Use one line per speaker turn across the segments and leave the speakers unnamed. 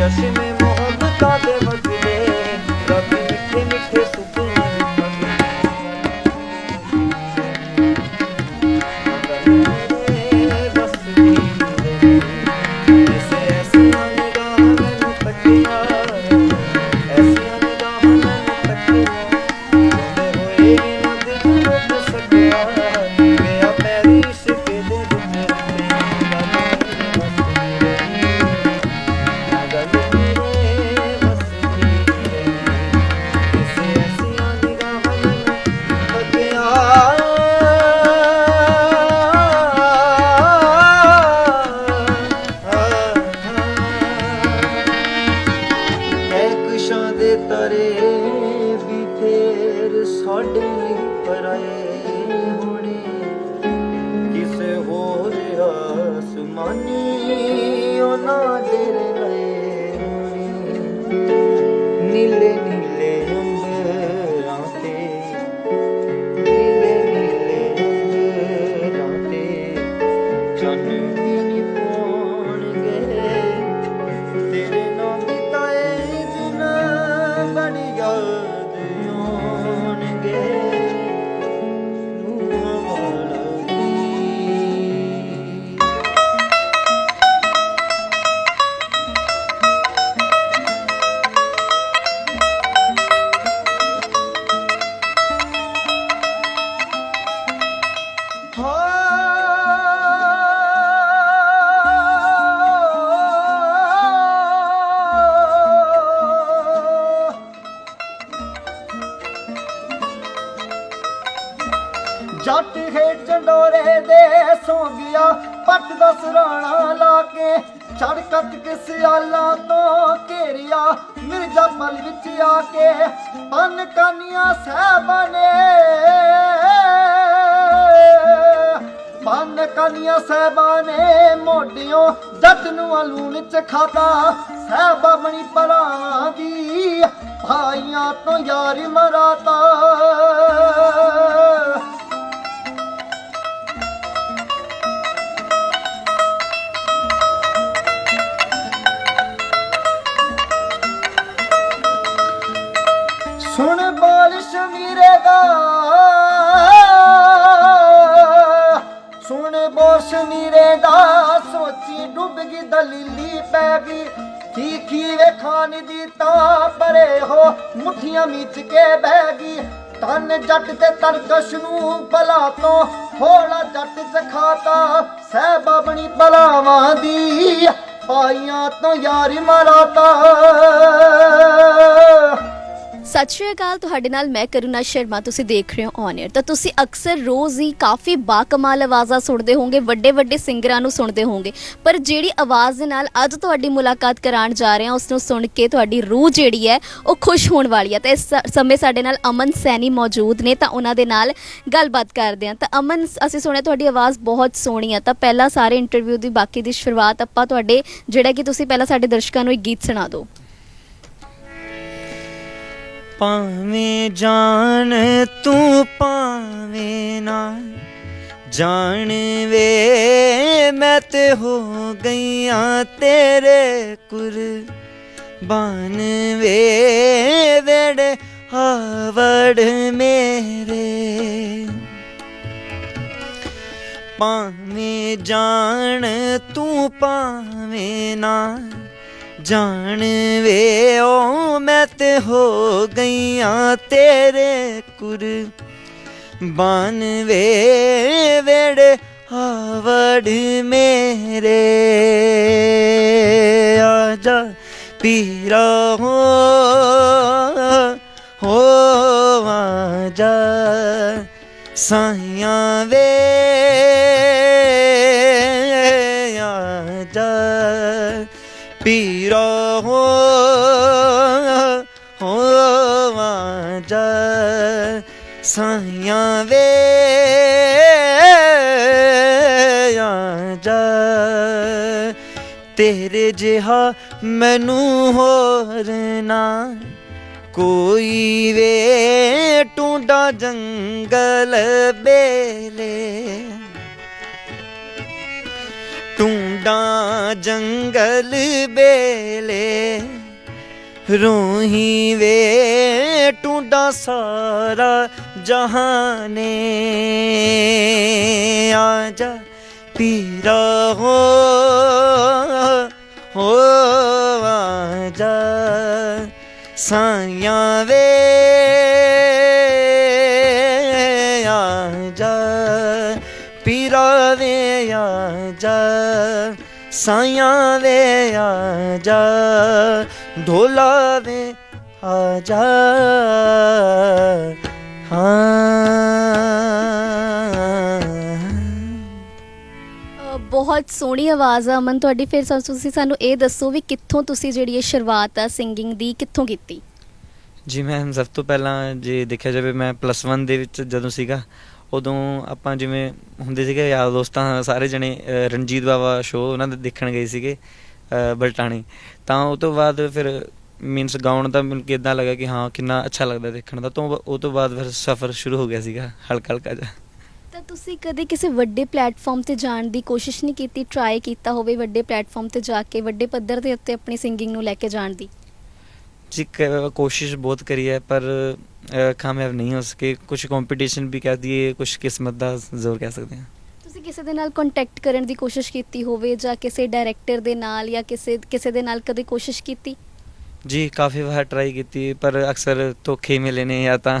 ਚਸ਼ਮੇ ਮੁਹੱਬਤਾਂ ਦੇ ਵਸ মনে ਜੱਟ ਹੈ ਚੰਡੋਰੇ ਦੇ ਸੌ ਗਿਆ ਪੱਟ ਦਾ ਸਰਾਣਾ ਲਾ ਕੇ ਛੜ ਕੱਟ ਕੇ ਸਿਆਲਾਂ ਤੋਂ ਘੇਰਿਆ, ਮਿਰਜ਼ਾ ਪਲ ਵਿੱਚ ਆ ਕੇ ਪੰਨ ਕਾਨੀਆਂ ਸਾਹਿਬਾਂ ਨੇ ਪੰਨ ਕਾਨੀਆਂ ਸਾਹਿਬਾਂ ਨੇ ਮੋਢਿਓ ਜੱਟ ਨੂੰ ਅਲੂਣ ਚ ਖਾਤਾ ਸਾਹਿਬਾ ਬਣੀ ਪਰਾਂ ਦੀ, ਭਾਈਆਂ ਤੋਂ ਯਾਰ ਮਰਾਤਾ। ਦਲੀਲੀ ਪੈ ਵੇਖਾਨ ਦੀ ਤਾਂ ਪਰੇ ਹੋ, ਮੁੱਠੀਆਂ ਮੀਚ ਕੇ ਬਹਿ ਗਈ ਤਨ ਜੱਟ ਤੇ ਤਰਕਸ਼ ਨੂੰ ਬਲਾ ਤੋਂ, ਹੋਲਾ ਜੱਟ ਚਖਾਤਾ ਸਹਿਬਾ ਬਣੀ ਬਲਾਵਾਂ ਦੀ। ਪਾਈਆਂ ਤੋਂ ਯਾਰੀ ਮਰਾਤਾ
ਸਤਿ ਸ਼੍ਰੀ ਅਕਾਲ, ਤੁਹਾਡੇ ਨਾਲ ਮੈਂ ਕਰੁਣਾ ਸ਼ਰਮਾ, ਤੁਸੀਂ ਦੇਖ ਰਹੇ ਹੋ ਔਨ 에ਅਰ ਤਾਂ ਤੁਸੀਂ ਅਕਸਰ ਰੋਜ਼ ਹੀ ਕਾਫੀ ਬਾਕਮਾਲ ਆਵਾਜ਼ਾਂ ਸੁਣਦੇ ਹੋਵੋਗੇ ਵੱਡੇ ਵੱਡੇ ਸਿੰਗਰਾਂ ਨੂੰ ਸੁਣਦੇ ਹੋਵੋਗੇ। ਪਰ ਜਿਹੜੀ ਆਵਾਜ਼ ਦੇ ਨਾਲ ਅੱਜ ਤੁਹਾਡੀ ਮੁਲਾਕਾਤ ਕਰਾਉਣ ਜਾ ਰਹੇ ਹਾਂ, ਉਸ ਨੂੰ ਸੁਣ ਕੇ ਤੁਹਾਡੀ ਰੂਹ ਜਿਹੜੀ ਹੈ, ਉਹ ਖੁਸ਼ ਹੋਣ ਵਾਲੀ ਹੈ। ਤਾਂ ਇਸ ਸਮੇਂ ਸਾਡੇ ਨਾਲ ਅਮਨ ਸੈਣੀ ਮੌਜੂਦ ਨੇ, ਤਾਂ ਉਹਨਾਂ ਦੇ ਨਾਲ ਗੱਲਬਾਤ ਕਰਦੇ ਹਾਂ। ਤਾਂ ਅਮਨ, ਅਸੀਂ ਸੁਣਿਆ ਤੁਹਾਡੀ ਆਵਾਜ਼ ਬਹੁਤ ਸੋਹਣੀ ਹੈ। ਤਾਂ ਪਹਿਲਾਂ ਸਾਰੇ ਇੰਟਰਵਿਊ ਦੀ ਬਾਕੀ ਦੀ ਸ਼ੁਰੂਆਤ ਆਪਾਂ ਤੁਹਾਡੇ, ਜਿਹੜਾ ਕਿ ਤੁਸੀਂ ਪਹਿਲਾਂ ਸਾਡੇ ਦਰਸ਼ਕਾਂ ਨੂੰ ਇੱਕ ਗੀਤ ਸੁਣਾ ਦਿਓ।
ਭਾਵੇਂ ਜਾਣ, ਤੂੰ ਭਾਵੇਂ ਨਾ ਜਾਣ ਵੇ, ਮੈਂ ਤੇ ਹੋ ਗਈਆਂ ਤੇਰੇ ਕੁਰ ਕੁਰਬਾਨ ਵੇ। ਵੇੜੇ ਹਾਵੜ ਮੇਰੇ। ਭਾਵੇਂ ਜਾਣ, ਤੂੰ ਭਾਵੇਂ ਨਾ ਜਾਣ ਵੇ ਓ ਮੈਂ ਤੇ ਹੋ ਗਈਆਂ ਤੇਰੇ ਕੁਰ। ਕੁਰਬਾਨ ਵੇ, ਵੇੜੇ ਹਾਵੜ ਮੇਰੇ। ਆ ਜਾ ਪੀਰਾ ਹੋ ਹੋ ਆਜਾ। ਸਾਈਆਂ ਵੇ ਸਾਈਆਂ ਵੇ ਆਜਾ ਤੇਰੇ ਜਿਹਾ ਮੈਨੂੰ ਹੋਰ ਨਾ ਕੋਈ ਵੇ ਟੁੰਡਾ ਜੰਗਲ ਬੇਲੇ ਟੁੰਡਾ ਜੰਗਲ ਬੇਲੇ
ਰੋਹੀ ਵੇ ਟੁੰਡਾ ਸਾਰਾ ਜਹਾਨੇ ਆ ਜਾ ਪੀਰਾ ਹੋ ਹੋ ਆ ਜਾ ਵੇ ਆ ਪੀਰਾ ਵੇ ਆ ਜਾ ਵੇ ਆ ਜਾ ਢੋਲਾ ਵੇ ਆ
ਬਹੁਤ ਸੋਹਣੀ ਆਵਾਜ਼ ਆ ਅਮਨ ਤੁਹਾਡੀ। ਫਿਰ ਸਾਨੂੰ- ਤੁਸੀਂ ਸਾਨੂੰ ਇਹ ਦੱਸੋ ਵੀ ਕਿੱਥੋਂ ਤੁਸੀਂ ਜਿਹੜੀ ਇਹ ਸ਼ੁਰੂਆਤ ਆ ਸਿੰਗਿੰਗ ਦੀ ਕਿੱਥੋਂ ਕੀਤੀ?
ਜੀ ਮੈਂ ਸਭ ਤੋਂ ਪਹਿਲਾਂ ਜੇ ਦੇਖਿਆ ਜਾਵੇ ਮੈਂ ਪਲੱਸ 1 ਦੇ ਵਿੱਚ ਜਦੋਂ ਸੀਗਾ ਉਦੋਂ ਆਪਾਂ ਜਿਵੇਂ ਹੁੰਦੇ ਸੀਗੇ ਯਾਰ ਦੋਸਤਾਂ ਸਾਰੇ ਜਣੇ ਅ, ਰਣਜੀਤ ਬਾਵਾ ਸ਼ੋਅ ਉਹਨਾਂ ਦੇ ਦੇਖਣ ਗਏ ਸੀਗੇ ਅ, ਬਲਟਾਣੇ। ਤਾਂ ਉਹ ਤੋਂ ਬਾਅਦ ਫਿਰ ਮੀਨਸ ਗਾਉਣ ਦਾ ਮੈਨੂੰ ਕਿਦਾਂ ਲੱਗਾ ਕਿ ਹਾਂ ਕਿੰਨਾ ਅੱਛਾ ਲੱਗਦਾ ਦੇਖਣ ਦਾ। ਤੋਂ ਉਹ ਤੋਂ ਬਾਅਦ ਫਿਰ ਸਫ਼ਰ ਸ਼ੁਰੂ ਹੋ ਗਿਆ ਸੀਗਾ ਹਲਕਾ ਹਲਕਾ ਜਿਹਾ।
ਤਾਂ ਤੁਸੀਂ ਕਦੇ ਕਿਸੇ ਵੱਡੇ ਪਲੇਟਫਾਰਮ ਤੇ ਜਾਣ ਦੀ ਕੋਸ਼ਿਸ਼ ਨਹੀਂ ਕੀਤੀ ਟਰਾਈ ਕੀਤਾ ਹੋਵੇ ਵੱਡੇ ਪਲੇਟਫਾਰਮ ਤੇ ਜਾ ਕੇ ਵੱਡੇ ਪੱਧਰ ਦੇ ਉੱਤੇ ਆਪਣੀ ਸਿੰਗਿੰਗ ਨੂੰ ਲੈ ਕੇ ਜਾਣ ਦੀ?
ਜੀ ਕ- ਕੋਸ਼ਿਸ਼ ਬਹੁਤ ਕਰੀ ਹੈ ਪਰ ਅ, ਕਾਮਯਾਬ ਨਹੀਂ ਹੋ ਸਕੇ। ਕੁਝ ਕੰਪੀਟੀਸ਼ਨ ਵੀ ਕਹਿ ਦਈਏ ਕੁਝ ਕਿਸਮਤ ਦਾ ਜ਼ੋਰ ਕਹਿ ਸਕਦੇ ਹਾਂ।
ਤੁਸੀਂ ਕਿਸੇ ਦੇ ਨਾਲ ਕੰਟੈਕਟ ਕਰਨ ਦੀ ਕੋਸ਼ਿਸ਼ ਕੀਤੀ ਹੋਵੇ ਜਾਂ ਕਿਸੇ ਡਾਇਰੈਕਟਰ ਦੇ ਨਾਲ ਜਾਂ ਕਿਸੇ ਕਿਸੇ ਦੇ ਨਾਲ ਕਦੇ ਕੋਸ਼ਿਸ਼ ਕੀਤੀ?
ਜੀ ਕਾਫੀ ਵਾਰ ਟਰਾਈ ਕੀਤੀ ਪਰ ਅਕਸਰ ਧੋਖੇ ਮਿਲੇ ਨੇ ਜਾਂ ਤਾਂ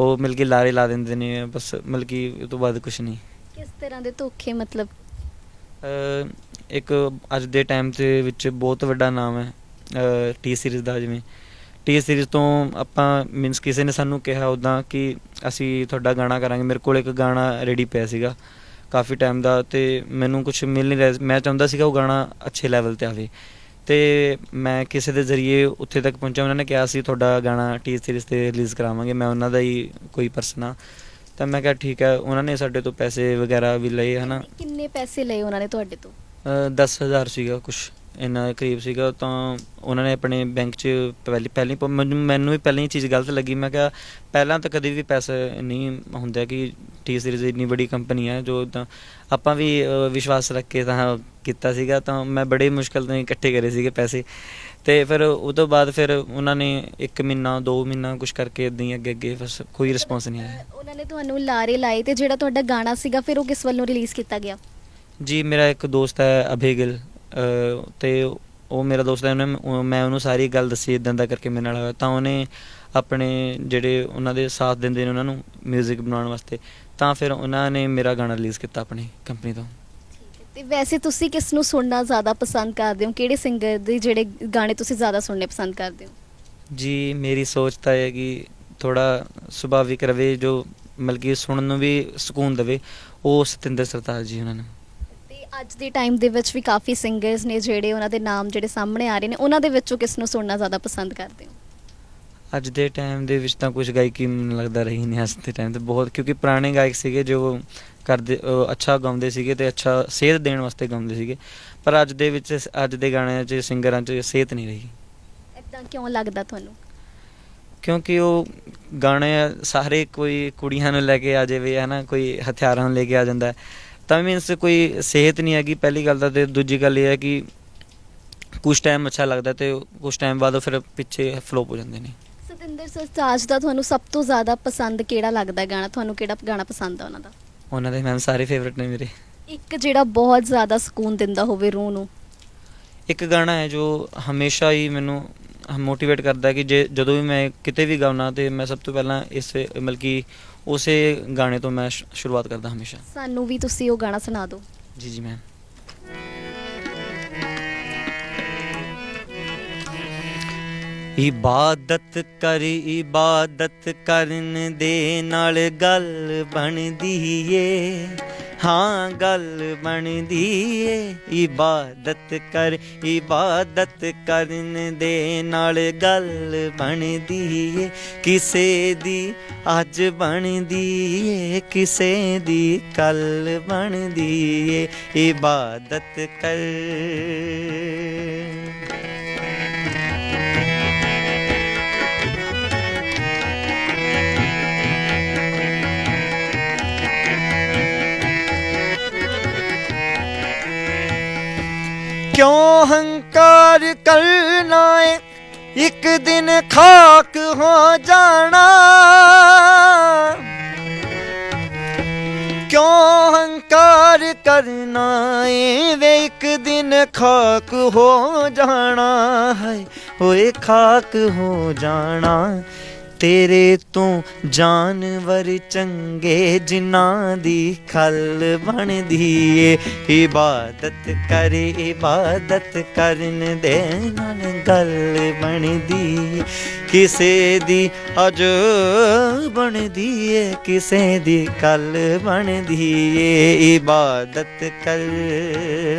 ਉਹ ਮਿਲ ਕੇ ਲਾਰੇ ਲਾ ਦਿੰਦੇ ਨੇ ਬਸ ਮਿਲ ਕੇ ਉਹ ਤੋਂ ਬਾਅਦ ਕੁਝ ਨਹੀਂ।
ਕਿਸ ਤਰ੍ਹਾਂ ਦੇ ਧੋਖੇ ਮਤਲਬ?
ਅ, ਇੱਕ ਅੱਜ ਦੇ ਟਾਈਮ ਦੇ ਵਿੱਚ ਬਹੁਤ ਵੱਡਾ ਨਾਮ ਹੈ ਟੀ ਸੀਰੀਜ਼ ਦਾ ਜਿਵੇਂ। ਟੀ ਸੀਰੀਜ਼ ਤੋਂ ਆਪਾਂ ਮੀਨਸ ਕਿਸੇ ਨੇ ਸਾਨੂੰ ਕਿਹਾ ਉਦਾਂ ਕਿ ਅਸੀਂ ਤੁਹਾਡਾ ਗਾਣਾ ਕਰਾਂਗੇ। ਮੇਰੇ ਕੋਲ ਇੱਕ ਗਾਣਾ ਰੈਡੀ ਪਿਆ ਸੀਗਾ ਕਾਫੀ ਟਾਈਮ ਦਾ ਤੇ ਮੈਨੂੰ ਕੁਝ ਮਿਲ ਨਹੀਂ ਰਿਹਾ। ਮੈਂ ਚਾਹੁੰਦਾ ਸੀਗਾ ਉਹ ਗਾਣਾ ਅੱਛੇ ਲੈਵਲ ਤੇ ਆਵੇ। ਤੇ ਮੈਂ ਕਿਸੇ ਦੇ ਜ਼ਰੀਏ ਉੱਥੇ ਤੱਕ ਪਹੁੰਚਿਆ ਉਹਨਾਂ ਨੇ ਕਿਹਾ ਸੀ ਤੁਹਾਡਾ ਗਾਣਾ ਟੀ ਸੀਰੀਜ਼ ਤੇ ਰਿਲੀਜ਼ ਕਰਾਵਾਂਗੇ ਮੈਂ ਉਹਨਾਂ ਦਾ ਹੀ ਕੋਈ ਪਰਸਨ ਆ ਤਾਂ ਮੈਂ ਕਿਹਾ ਠੀਕ ਹੈ ਉਹਨਾਂ ਨੇ ਸਾਡੇ ਤੋਂ ਪੈਸੇ ਵਗੈਰਾ ਵੀ ਲਏ ਹਨਾ।
ਕਿੰਨੇ ਪੈਸੇ ਲਏ ਉਹਨਾਂ ਨੇ ਤੁਹਾਡੇ ਤੋਂ?
ਅ, ਦਸ ਹਜ਼ਾਰ ਸੀਗਾ ਕੁਛ ਇੰਨਾ ਦੇ ਕਰੀਬ ਸੀਗਾ ਤਾਂ ਉਹਨਾਂ ਨੇ ਆਪਣੇ ਬੈਂਕ 'ਚ ਪਹਿਲੀ ਪਹਿਲੀ ਮੈਨੂੰ ਵੀ ਪਹਿਲਾਂ ਚੀਜ਼ ਗਲਤ ਲੱਗੀ ਮੈਂ ਕਿਹਾ ਪਹਿਲਾਂ ਤਾਂ ਕਦੇ ਵੀ ਪੈਸੇ ਨਹੀਂ ਹੁੰਦਾ ਕਿ ਟੀ ਸੀਰੀਜ਼ ਇੰਨੀ ਵੱਡੀ ਕੰਪਨੀ ਹੈ ਜੋ ਤਾਂ ਆਪਾਂ ਵੀ ਵਿਸ਼ਵਾਸ ਰੱਖ ਕੇ ਤਾਂ ਕੀਤਾ ਸੀਗਾ ਤਾਂ ਮੈਂ ਬੜੇ ਮੁਸ਼ਕਲ ਨਾਲ ਇਕੱਠੇ ਕਰੇ ਸੀਗੇ ਪੈਸੇ। ਤੇ ਫਿਰ ਉਹ ਤੋਂ ਬਾਅਦ ਫਿਰ ਉਹਨਾਂ ਨੇ 1 ਮਹੀਨਾ 2 ਮਹੀਨਾ ਕੁਛ ਕਰਕੇ ਇਦਾਂ ਹੀ ਅੱਗੇ ਅੱਗੇ ਬਸ ਕੋਈ ਰਿਸਪੌਂਸ ਨਹੀਂ ਆਇਆ।
ਉਹਨਾਂ ਨੇ ਤੁਹਾਨੂੰ ਲਾਰੇ ਲਾਏ ਤੇ ਜਿਹੜਾ ਤੁਹਾਡਾ ਗਾਣਾ ਸੀਗਾ ਫਿਰ ਉਹ ਕਿਸ ਵੱਲੋਂ ਰਿਲੀਜ਼ ਕੀਤਾ ਗਿਆ?
ਜੀ ਮੇਰਾ ਇੱਕ ਦੋਸਤ ਹੈ ਅਭੇ ਗਿੱਲ ਅਹ ਤੇ ਉਹ ਮੇਰਾ ਦੋਸਤ ਹੈ ਉਹਨੇ ਉਹ- ਮੈਂ ਉਹਨੂੰ ਸਾਰੀ ਗੱਲ ਦੱਸੀ ਇਦਾਂ ਦਾ ਕਰਕੇ ਮੇਰੇ ਨਾਲ ਹੋਇਆ। ਤਾਂ ਉਹਨੇ ਆਪਣੇ ਜਿਹੜੇ ਉਹਨਾਂ ਦੇ ਸਾਥ ਦਿੰਦੇ ਨੇ ਉਹਨਾਂ ਨੂੰ 뮤직 ਬਣਾਉਣ ਵਾਸਤੇ ਤਾਂ ਫਿਰ ਉਹਨਾਂ ਨੇ ਮੇਰਾ ਗਾਣਾ ਰਿਲੀਜ਼ ਕੀਤਾ ਆਪਣੀ ਕੰਪਨੀ ਤੋਂ।
ਤੇ ਵੈਸੇ ਤੁਸੀਂ ਕਿਸ ਨੂੰ ਸੁਣਨਾ ਜ਼ਿਆਦਾ ਪਸੰਦ ਕਰਦੇ ਹੋ? ਕਿਹੜੇ ਸਿੰਗਰ ਦੇ ਜਿਹੜੇ ਗਾਣੇ ਤੁਸੀਂ ਜ਼ਿਆਦਾ ਸੁਣਨੇ ਪਸੰਦ ਕਰਦੇ ਹੋ?
ਜੀ ਮੇਰੀ ਸੋਚ ਤਾਂ ਹੈ ਕਿ ਥੋੜਾ ਸੁਭਾਵਿਕ ਰਵੇ ਜੋ ਮਤਲਬ ਕਿ ਸੁਣਨ ਨੂੰ ਵੀ ਸਕੂਨ ਦੇਵੇ ਉਹ ਸਤਿੰਦਰ ਸਰਤਾਜ ਜੀ ਉਹਨਾਂ ਨੇ।
ਤੇ ਅੱਜ ਦੇ ਟਾਈਮ ਦੇ ਵਿੱਚ ਵੀ ਕਾਫੀ ਸਿੰਗਰਸ ਨੇ ਜਿਹੜੇ ਉਹਨਾਂ ਦੇ ਨਾਮ ਜਿਹੜੇ ਸਾਹਮਣੇ ਆ ਰਹੇ ਨੇ ਉਹਨਾਂ ਦੇ ਵਿੱਚੋਂ ਕਿਸ ਨੂੰ ਸੁਣਨਾ ਜ਼ਿਆਦਾ ਪਸੰਦ ਕਰਦੇ ਹੋ?
ਅੱਜ ਦੇ ਟਾਈਮ ਦੇ ਵਿੱਚ ਤਾਂ ਕੁਝ ਗਾਇਕੀ ਮੈਨੂੰ ਲੱਗਦਾ ਰਹੀ ਨਹੀਂ ਅੱਜ ਦੇ ਟਾਈਮ ਤੇ ਬਹੁਤ ਕਿਉਂਕਿ ਪੁਰਾਣੇ ਗਾਇਕ ਸੀਗੇ ਜੋ ਕਰਦੇ ਅਹ ਅੱਛਾ ਗਾਉਂਦੇ ਸੀਗੇ ਤੇ ਅੱਛਾ ਸੇਧ ਦੇਣ ਵਾਸਤੇ ਗਾਉਂਦੇ ਸੀਗੇ। ਪਰ ਅੱਜ ਦੇ ਵਿੱਚ ਅੱਜ ਦੇ ਗਾਣਿਆਂ 'ਚ ਸਿੰਗਰਾਂ 'ਚ ਸੇਧ ਨਹੀਂ ਰਹੀ।
ਇਦਾਂ ਕਿਉਂ ਲੱਗਦਾ ਤੁਹਾਨੂੰ?
ਕਿਉਂਕਿ ਉਹ ਗਾਣੇ ਸਾਰੇ ਕੋਈ ਕੁੜੀਆਂ ਨੂੰ ਲੈ ਕੇ ਆ ਜਾਵੇ ਹਨਾ ਕੋਈ ਹਥਿਆਰਾਂ ਨੂੰ ਲੈ ਕੇ ਆ ਜਾਂਦਾ। ਹੈ। ਤਾਂ ਮੀਨਸ ਕੋਈ ਸਿਹਤ ਨਹੀਂ ਹੈਗੀ ਪਹਿਲੀ ਗੱਲ ਤਾਂ ਤੇ ਦੂਜੀ ਗੱਲ ਇਹ ਹੈ ਕਿ ਕੁਝ ਟਾਈਮ ਅੱਛਾ ਲੱਗਦਾ ਤੇ ਕੁਝ ਟਾਈਮ ਬਾਅਦ ਉਹ ਫਿਰ ਪਿੱਛੇ ਫਲੋਪ ਹੋ ਜਾਂਦੇ ਨੇ।
ਸਤਿੰਦਰ ਸਰਤਾਜ ਦਾ ਤੁਹਾਨੂੰ ਸਭ ਤੋਂ ਜ਼ਿਆਦਾ ਪਸੰਦ ਕਿਹੜਾ ਲੱਗਦਾ ਗਾਣਾ? ਤੁਹਾਨੂੰ ਕਿਹੜਾ ਗਾਣਾ ਪਸੰਦ ਆ ਉਹਨਾਂ ਦਾ?
ਉਹਨਾਂ ਦੇ ਮੈਮ ਸਾਰੇ ਫੇਵਰਿਟ ਨੇ ਮੇਰੇ।
ਇੱਕ ਜਿਹੜਾ ਬਹੁਤ ਜ਼ਿਆਦਾ ਸਕੂਨ ਦਿੰਦਾ ਹੋਵੇ ਰੂਹ ਨੂੰ।
ਇੱਕ ਗਾਣਾ ਹੈ ਜੋ ਹਮੇਸ਼ਾ ਹੀ ਮੈਨੂੰ ਮੋਟੀਵੇਟ ਕਰਦਾ ਹੈ ਕਿ ਜੇ ਜਦੋਂ ਵੀ ਮੈਂ ਕਿਤੇ ਵੀ ਗਾਉਣਾ ਤੇ ਮੈਂ ਸਭ ਤੋਂ ਪਹਿਲਾਂ ਇਸ ਮਤਲਬ ਕਿ ਉਸੇ ਗਾਣੇ ਤੋਂ ਮੈਂ ਸ਼ੁਰੂਆਤ ਕਰਦਾ ਹਮੇਸ਼ਾ।
ਸਾਨੂੰ ਵੀ ਤੁਸੀਂ ਉਹ ਗਾਣਾ ਸੁਣਾ ਦਿਓ।
ਜੀ ਜੀ ਮੈਮ ਇਬਾਦਤ ਕਰ ਇਬਾਦਤ ਕਰਨ ਦੇ ਨਾਲ ਗੱਲ ਬਣਦੀ ਏ। ਹਾਂ, ਗੱਲ ਬਣਦੀ ਏ। ਇਬਾਦਤ ਕਰ ਇਬਾਦਤ ਕਰਨ ਦੇ ਨਾਲ ਗੱਲ ਬਣਦੀ ਏ। ਕਿਸੇ ਦੀ ਅੱਜ ਬਣਦੀ ਏ, ਕਿਸੇ ਦੀ ਕੱਲ ਬਣਦੀ ਏ। ਇਬਾਦਤ ਕਰ
ਇੱਕ ਦਿਨ ਖਾਕ ਹੋ ਜਾਣਾ। ਕਿਉਂ ਹੰਕਾਰ ਕਰਨਾ ਏ ਵੇ ਇੱਕ ਦਿਨ ਖਾਕ ਹੋ ਜਾਣਾ ਹੈ? ਓਏ ਖਾਕ ਹੋ ਜਾਣਾ। ਤੇਰੇ ਤੋਂ ਜਾਨਵਰ ਚੰਗੇ ਜਿਨ੍ਹਾਂ ਦੀ ਖਲ ਬਣਦੀ ਏ। ਇਬਾਦਤ ਕਰੇ, ਇਬਾਦਤ ਕਰਨ ਦੇ ਨਾਲ ਗੱਲ ਬਣਦੀ ਕਿਸੇ ਦੀ ਅਜ ਬਣਦੀ ਏ, ਕਿਸੇ ਦੀ ਕੱਲ ਬਣਦੀ ਏ। ਇਬਾਦਤ ਕਰ,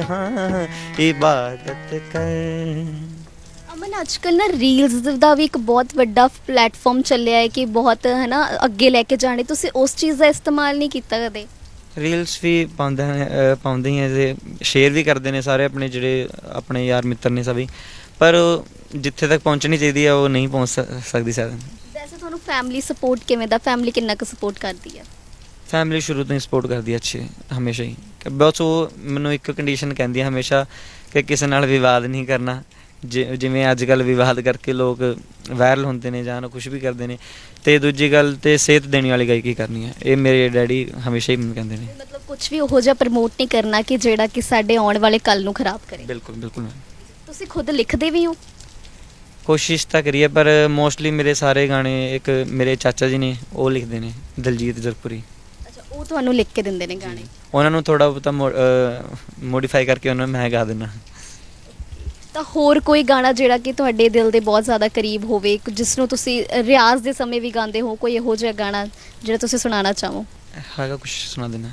ਹਾਂ, ਇਬਾਦਤ ਕਰ।
ਅਮਨ ਅੱਜਕੱਲ ਨਾ ਰੀਲਸ ਦਾ ਵੀ ਇੱਕ ਬਹੁਤ ਵੱਡਾ ਪਲੇਟਫਾਰਮ ਚੱਲਿਆ ਹੈ ਕਿ ਬਹੁਤ ਹੈ ਨਾ ਅੱਗੇ ਲੈ ਕੇ ਜਾਣੇ ਤੁਸੀਂ ਉਸ ਚੀਜ਼ ਦਾ ਇਸਤੇਮਾਲ ਨਹੀਂ ਕੀਤਾ ਕਦੇ?
ਰੀਲਸ ਵੀ ਪਾਉਂਦੇ ਨੇ ਅਹ ਪਾਉਂਦੇ ਹੀ ਆ ਤੇ ਸ਼ੇਅਰ ਵੀ ਕਰਦੇ ਨੇ ਸਾਰੇ ਆਪਣੇ ਜਿਹੜੇ ਆਪਣੇ ਯਾਰ ਮਿੱਤਰ ਨੇ ਸਭੀ। ਪਰ ਉਹ ਜਿੱਥੇ ਤੱਕ ਪਹੁੰਚਣੀ ਚਾਹੀਦੀ ਹੈ ਉਹ ਨਹੀਂ ਪਹੁੰਚ ਸ- ਸਕਦੀ ਸ਼ਾਇਦ
ਵੈਸੇ ਤੁਹਾਨੂੰ ਫੈਮਿਲੀ ਸਪੋਰਟ ਕਿਵੇਂ ਦਾ ਫੈਮਿਲੀ ਕਿੰਨਾ ਕੁ ਸਪੋਰਟ ਕਰਦੀ ਹੈ
ਫੈਮਿਲੀ ਸ਼ੁਰੂ ਤੋਂ ਹੀ ਸਪੋਰਟ ਕਰਦੀ ਹੈ ਅੱਛੇ ਹਮੇਸ਼ਾ ਹੀ। ਕਿ ਬਸ ਉਹ ਮੈਨੂੰ ਇੱਕ ਕੰਡੀਸ਼ਨ ਕਹਿੰਦੀ ਹੈ ਹਮੇਸ਼ਾ ਕਿ ਕਿਸੇ ਨਾਲ ਵਿਵਾਦ ਨਹੀਂ ਕਰਨਾ। ਜਿ- ਜਿਵੇਂ ਅੱਜ ਕੱਲ ਵਿਵਾਦ ਕਰਕੇ ਲੋਕ ਵਾਇਰਲ ਹੁੰਦੇ ਨੇ ਜਾਂ ਕੁਝ ਵੀ ਕਰਦੇ ਨੇ ਤੇ ਦੂਜੀ ਗੱਲ ਤੇ ਸਿਹਤ ਦੇਣ ਵਾਲੀ ਗਾਇਕੀ ਕਰਨੀ ਹੈ? ਇਹ ਮੇਰੇ ਡੈਡੀ ਹਮੇਸ਼ਾ ਹੀ ਮੈਨੂੰ ਕਹਿੰਦੇ ਨੇ।
ਮਤਲਬ ਕੁਝ ਵੀ ਉਹੋ ਜਿਹਾ ਪ੍ਰਮੋਟ ਨਹੀਂ ਕਰਨਾ ਕਿ ਜਿਹੜਾ ਕਿ ਸਾਡੇ ਆਉਣ ਵਾਲੇ ਕੱਲ ਨੂੰ ਖਰਾਬ ਕਰੇ।
ਬਿਲਕੁਲ ਬਿਲਕੁਲ
ਤੁਸੀਂ ਖੁਦ ਲਿਖਦੇ ਵੀ ਹੋ?
ਕੋਸ਼ਿਸ਼ ਤਾਂ ਕਰੀਏ ਪਰ ਮੋਸਟਲੀ ਮੇਰੇ ਸਾਰੇ ਗਾਣੇ ਇੱਕ ਮੇਰੇ ਚਾਚਾ ਜੀ ਨੇ ਉਹ ਲਿਖਦੇ ਨੇ ਦਲਜੀਤ ਜ਼ਰਪੁਰੀ।
ਅੱਛਾ ਉਹ ਤੁਹਾਨੂੰ ਲਿਖ ਕੇ ਦਿੰਦੇ ਨੇ ਗਾਣੇ?
ਉਹਨਾਂ ਨੂੰ ਥੋੜਾ ਬਹੁਤਾ ਮੋਡੀਫਾਈ ਕਰਕੇ ਉਹਨਾਂ ਨੂੰ ਮੈਂ ਗਾ ਦਿੰਦਾ।
ਤਾਂ ਹੋਰ ਕੋਈ ਗਾਣਾ ਜਿਹੜਾ ਕਿ ਤੁਹਾਡੇ ਦਿਲ ਦੇ ਬਹੁਤ ਜ਼ਿਆਦਾ ਕਰੀਬ ਹੋਵੇ ਜਿਸ ਨੂੰ ਤੁਸੀਂ ਰਿਆਜ਼ ਦੇ ਸਮੇਂ ਵੀ ਗਾਉਂਦੇ ਹੋ, ਕੋਈ ਇਹੋ ਜਿਹਾ ਗਾਣਾ ਜਿਹੜਾ ਤੁਸੀਂ ਸੁਣਾਉਣਾ ਚਾਹੋ?
ਹੈਗਾ ਕੁਝ ਸੁਣਾ ਦੇਣਾ।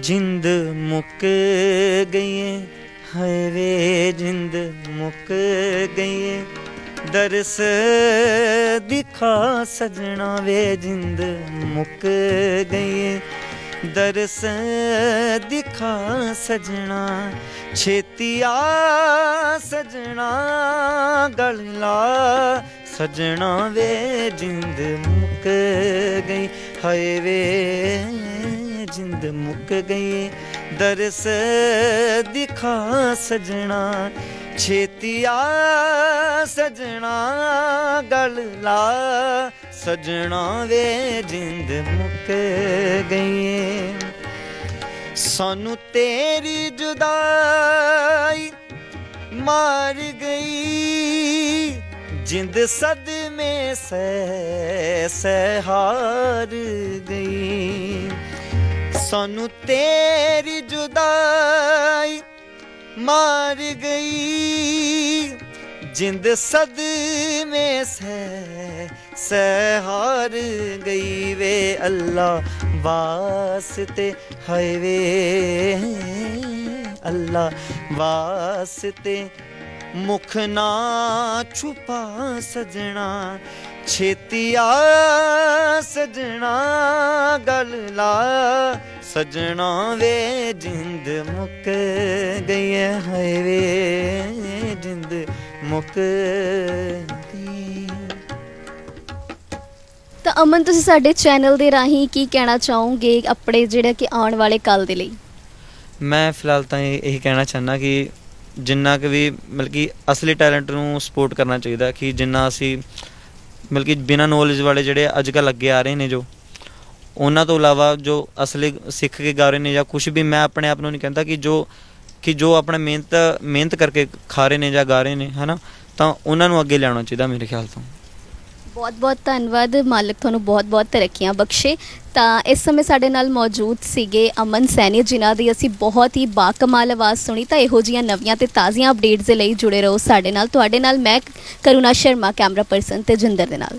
ਜਿੰਦ ਮੁੱਕ ਗਈਏ, ਹਾਏ ਵੇ ਜਿੰਦ ਮੁੱਕ ਗਈਏ, ਦਰਸ ਦਿਖਾ ਸਜਣਾ ਵੇ ਜਿੰਦ ਮੁੱਕ ਗਈਏ। ਦਰਸ ਦਿਖਾ ਸਜਣਾ, ਛੇਤੀ ਆ ਸਜਣਾ, ਗਲ ਲਾ ਸਜਣਾ ਵੇ, ਜਿੰਦ ਮੁੱਕ ਗਈ, ਹਾਏ ਵੇ, ਜਿੰਦ ਮੁੱਕ ਗਈ। ਦਰਸ ਦਿਖਾ ਸਜਣਾ ਛੇਤੀ ਆ ਸਜਣਾ ਗਲ ਲਾ, ਸਜਣਾ ਵੇ ਜਿੰਦ ਮੁੱਕ ਗਈ ਸਾਨੂੰ ਤੇਰੀ ਜੁਦਾਈ ਮਾਰ ਗਈ, ਜਿੰਦ ਸਦਮੇ ਸਹਿ ਸਹਿ ਗਈ। ਸਾਨੂੰ ਤੇਰੀ ਜੁਦਾ ਮਾਰ ਗਈ। ਜਿੰਦ ਸਦਮੇ ਸਹਿ ਸਹਿ ਹਾਰ ਗਈ ਵੇ ਅੱਲਾ ਵਾਸਤੇ ਹਾਏ ਵੇ ਅੱਲਾ ਵਾਸਤੇ ਮੁਖ ਨਾ ਛੁਪਾ ਸਜਣਾ ਛੇਤੀ ਆ ਸਜਣਾ ਗਲ ਲਾ ਸਜਣਾ ਵੇ ਜਿੰਦ ਮੁੱਕ ਗਈ ਹੈ ਹਾਏ ਵੇ ਜਿੰਦ ਮੁੱਕ
ਤਾਂ ਅਮਨ ਤੁਸੀਂ ਸਾਡੇ ਚੈਨਲ ਦੇ ਰਾਹੀਂ ਕੀ ਕਹਿਣਾ ਚਾਹੋਗੇ ਆਪਣੇ ਜਿਹੜਾ ਕਿ ਆਉਣ ਵਾਲੇ ਕੱਲ ਦੇ ਲਈ?
ਮੈਂ ਫਿਲਹਾਲ ਤਾਂ ਇਹ- ਇਹੀ ਕਹਿਣਾ ਚਾਹੁੰਦਾ ਕਿ ਜਿੰਨਾ ਕਿ ਵੀ ਮਤਲਬ ਕਿ ਅਸਲੀ ਟੈਲੈਂਟ ਨੂੰ ਸਪੋਰਟ ਕਰਨਾ ਚਾਹੀਦਾ ਕਿ ਜਿੰਨਾ ਅਸੀਂ ਮਤਲਬ ਕਿ ਬਿਨਾਂ ਨੌਲੇਜ ਵਾਲੇ ਜਿਹੜੇ ਅੱਜ ਕੱਲ੍ਹ ਅੱਗੇ ਆ ਰਹੇ ਨੇ ਜੋ, ਉਹਨਾਂ ਤੋਂ ਇਲਾਵਾ ਜੋ ਅਸਲੀ ਸਿੱਖ ਕੇ ਗਾ ਰਹੇ ਨੇ ਜਾਂ ਕੁਝ ਵੀ ਮੈਂ ਆਪਣੇ ਆਪ ਨੂੰ ਨਹੀਂ ਕਹਿੰਦਾ ਕਿ ਜੋ ਕਿ ਜੋ ਆਪਣਾ ਮਿਹਨਤ ਮਿਹਨਤ ਕਰਕੇ ਖਾ ਰਹੇ ਨੇ ਜਾਂ ਗਾ ਰਹੇ ਨੇ, ਹਨਾ? ਤਾਂ ਉਹਨਾਂ ਨੂੰ ਅੱਗੇ ਲਿਆਉਣਾ ਚਾਹੀਦਾ ਮੇਰੇ ਖਿਆਲ ਤੋਂ।
ਬਹੁਤ ਬਹੁਤ ਧੰਨਵਾਦ ਮਾਲਕ ਤੁਹਾਨੂੰ ਬਹੁਤ ਬਹੁਤ ਤਰੱਕੀਆਂ ਬਖਸ਼ੇ। ਤਾਂ ਇਸ ਸਮੇਂ ਸਾਡੇ ਨਾਲ ਮੌਜੂਦ ਸੀਗੇ ਅਮਨ ਸੈਣੀ, ਜਿਨ੍ਹਾਂ ਦੀ ਅਸੀਂ ਬਹੁਤ ਹੀ ਬਾਕਮਾਲ ਆਵਾਜ਼ ਸੁਣੀ। ਤਾਂ ਇਹੋ ਜੀਆਂ ਨਵੀਆਂ ਤੇ ਤਾਜ਼ੀਆਂ ਅਪਡੇਟਸ ਦੇ ਲਈ ਜੁੜੇ ਰਹੋ ਸਾਡੇ ਨਾਲ। ਤੁਹਾਡੇ ਨਾਲ ਮੈਂ ਕਰੁਣਾ ਸ਼ਰਮਾ, ਕੈਮਰਾ ਪਰਸਨ ਤੇ ਜਿੰਦਰ ਦੇ ਨਾਲ।